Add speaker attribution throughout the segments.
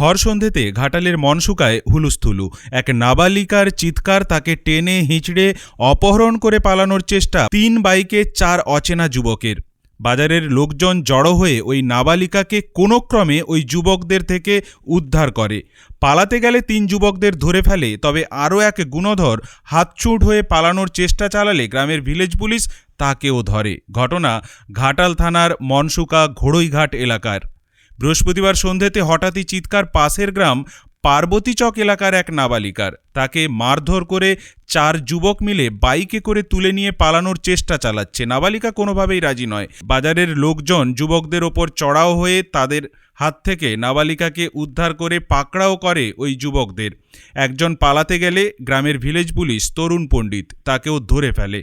Speaker 1: ভর সন্ধেতে ঘাটালের মনসুকায় হুলুস্থুলু। এক নাবালিকার চিৎকার তাকে টেনে, হিঁচড়ে, অপহরণ করে পালানোর চেষ্টা তিন বাইকে চার অচেনা যুবকের। বাজারের লোকজন জড়ো হয়ে ওই নাবালিকাকে কোনো ক্রমে ওই যুবকদের থেকে উদ্ধার করে। পালাতে গেলে তিন যুবকদের ধরে ফেলে, তবে আরও এক গুণধর হাতছুট হয়ে পালানোর চেষ্টা চালালে গ্রামের ভিলেজ পুলিশ তাকেও ধরে। ঘটনা ঘাটাল থানার মনসুকা ঘোড়ইঘাট এলাকার। বৃহস্পতিবার সন্ধেতে হঠাৎই চিৎকার পাশের গ্রাম পার্বতীচক এলাকার এক নাবালিকার। তাকে মারধর করে চার যুবক মিলে বাইকে করে তুলে নিয়ে পালানোর চেষ্টা চালাচ্ছে। নাবালিকা কোনোভাবেই রাজি নয়। বাজারের লোকজন যুবকদের ওপর চড়াও হয়ে তাদের হাত থেকে নাবালিকাকে উদ্ধার করে পাকড়াও করে ওই যুবকদের। একজন পালাতে গেলে গ্রামের ভিলেজ পুলিশ তরুণ পণ্ডিত তাকেও ধরে ফেলে।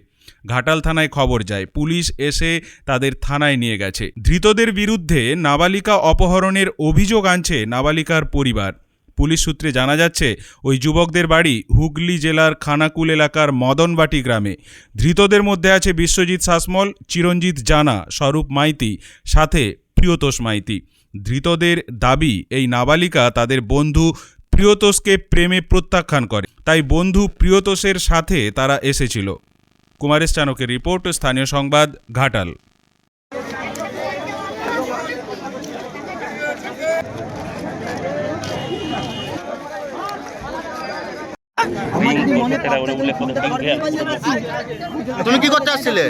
Speaker 1: ঘাটাল থানায় খবর যায়। পুলিশ এসে তাদের থানায় নিয়ে গেছে। ধৃতদের বিরুদ্ধে নাবালিকা অপহরণের অভিযোগ আনছে নাবালিকার পরিবার। পুলিশ সূত্রে জানা যাচ্ছে, ওই যুবকদের বাড়ি হুগলি জেলার খানাকুল এলাকার মদনবাটি গ্রামে। ধৃতদের মধ্যে আছে বিশ্বজিৎ শাসমল, চিরঞ্জিত জানা, স্বরূপ মাইতি, সাথে প্রিয়তোষ মাইতি। ধৃতদের দাবি, এই নাবালিকা তাদের বন্ধু প্রিয়তোষকে প্রেমে প্রত্যাখ্যান করে। তাই বন্ধু প্রিয়তোষের সাথে তারা এসেছিল। কুমারেশ চানকের রিপোর্ট স্থানীয় সংবাদ ঘাটাল।
Speaker 2: তুমি কি করতে আসছিলে?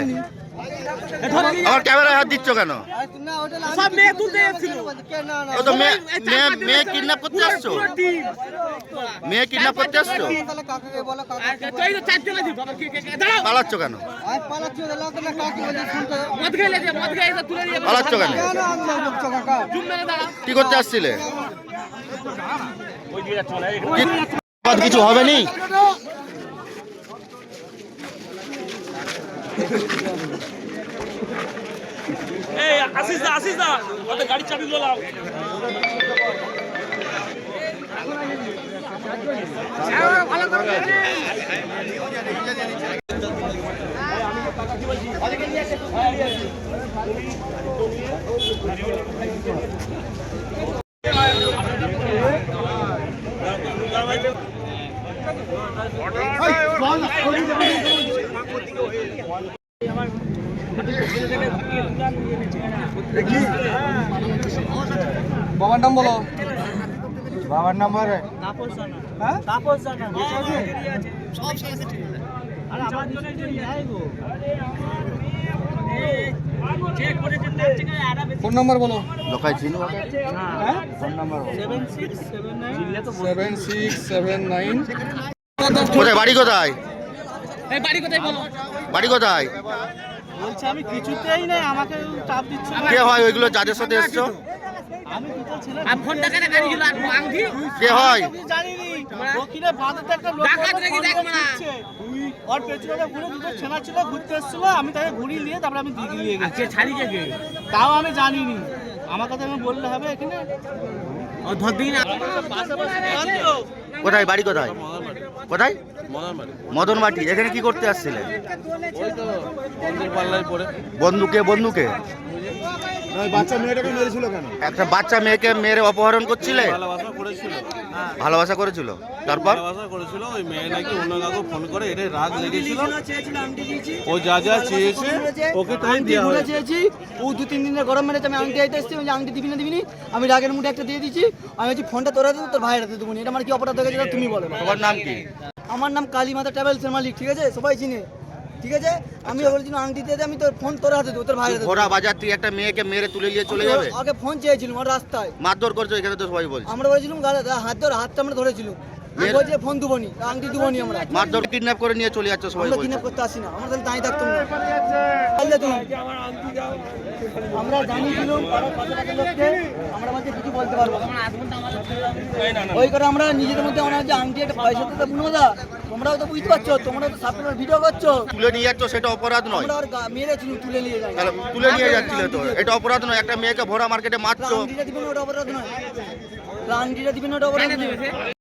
Speaker 2: আমার ক্যামেরায় হাত দিচ্ছ কেন?
Speaker 3: সব মেয়ে তুলতে এসেছিল
Speaker 2: ও তো মেয়ে মেয়ে কিডন্যাপ করতে আসছো? মেয়ে কিডন্যাপ করতে আসছো? পালাচ্ছ কেন? পালাচ্ছ কেন? কি করতে আসছিলে? কিছু হবে নি?
Speaker 4: এই আসিস না আসিস না। ওদের গাড়ির চাবি লাও
Speaker 5: বাবার নাম বলো।
Speaker 6: বাবার নাম্বার
Speaker 5: ফোন নাম্বার বলো।
Speaker 2: লোকাই চিনো
Speaker 6: phone number
Speaker 5: seven six seven nine.
Speaker 2: কোথায় বাড়ি কোথায়?
Speaker 3: বাড়ি কোথায় বলো?
Speaker 2: বাড়ি কোথায়?
Speaker 3: বলছে আমি কিছুতেই নাই আমাকে চাপ দিচ্ছে
Speaker 2: কে হয় ওইগুলো যাদের সাথে এসছো?
Speaker 3: আর ফোনটা কেন গাড়ি গেল আর আংটি?
Speaker 2: কে হয়?
Speaker 3: ওর পেছনে ঘুরে দুটো ছেনা ছিল ঘুরতে এসেছিল আমি তাকে ঘুরিয়ে নিয়ে তারপরে আমি নিয়ে গেছি। ছাড়ি কে তাও আমি জানিনি। আমার কথা আমি বললে হবে এখানে। ও ধরদিন
Speaker 2: কোথায়? বাড়ি কোথায়? কোথায়? মদন মাটি এখানে কি করতে আসছিলে বন্ধুকে বন্ধুকে একটা বাচ্চা মেয়েকে মেরে অপহরণ করছিলে?
Speaker 7: ভালোবাসা করেছিল?
Speaker 2: তারপর?
Speaker 7: ভালোবাসা করেছিল ওই মেয়ে নাকি অন্য কাউকে ফোন করে রাগ লেগেছিল। ও যা যা চেয়েছে ওকে তাই দেওয়া
Speaker 8: ঘুরে
Speaker 7: হয়েছে।
Speaker 8: চেয়েছি ও দু তিন দিনের গরম মেরেছে আমি আংটি আইতে এসেছি আমি আংটি দিবি না দিবি নি? আমি রাগের মুঠে একটা দিয়ে দিচ্ছি আমি বলছি ফোনটা তোরা দেবো তোর ভাইয়ের হাতে দেবো এটা আমার কি অপরাধ হয়ে গেছে তুমি বলো।
Speaker 2: তোমার নাম কি?
Speaker 8: আমার নাম কালীমাতা ট্রাভেলসের মালিক ঠিক আছে? সবাই চিনে। ঠিক আছে? আমি বলছি আংটি দিয়ে আমি তোর ফোন তোর হাতে দেবো তোর ভাই
Speaker 2: ঘোড়া বাজার তুই একটা মেয়েকে মেরে তুলে নিয়ে চলে যাবে?
Speaker 8: আগে ফোন চেয়েছিলাম আমার রাস্তায়।
Speaker 2: মারধর করছ এখানে তো সবাই বলছে।
Speaker 8: আমরা বলেছিলাম গাড়ি হাত ধরে হাতটা আমরা ধরেছিলাম। বলছে ফোন আংটি আমরা।
Speaker 2: মারধর কিডন্যাপ করে নিয়ে চলে যাচ্ছ সবাই
Speaker 8: আমরা করতে আসি না আমরা তাহলে দাঁড়িয়ে থাকতাম না। বললে তুমি আমরা জানিয়েছিলাম পাড়ার আমরা বলছি কিছু বলতে পারব ওই করে আমরা নিজেদের মধ্যে আমরা যে আংটি একটা পয়সা দিতে তোমরাও তো বুঝতে পারছ তোমরা তো ভিডিও করছ।
Speaker 2: তুলে নিয়ে যাচ্ছ সেটা অপরাধ নয়।
Speaker 8: আমরা আর মেরেছিল তুলে নিয়ে যাই।
Speaker 2: তুলে নিয়ে যাচ্ছিলে তো এটা অপরাধ নয় একটা মেয়েকে ভোরা মার্কেটে মারছো।
Speaker 8: আংটিটা দিবেন ওটা অপরাধ নয়। আংটিটা দিবেন ওটা অপরাধ নয়।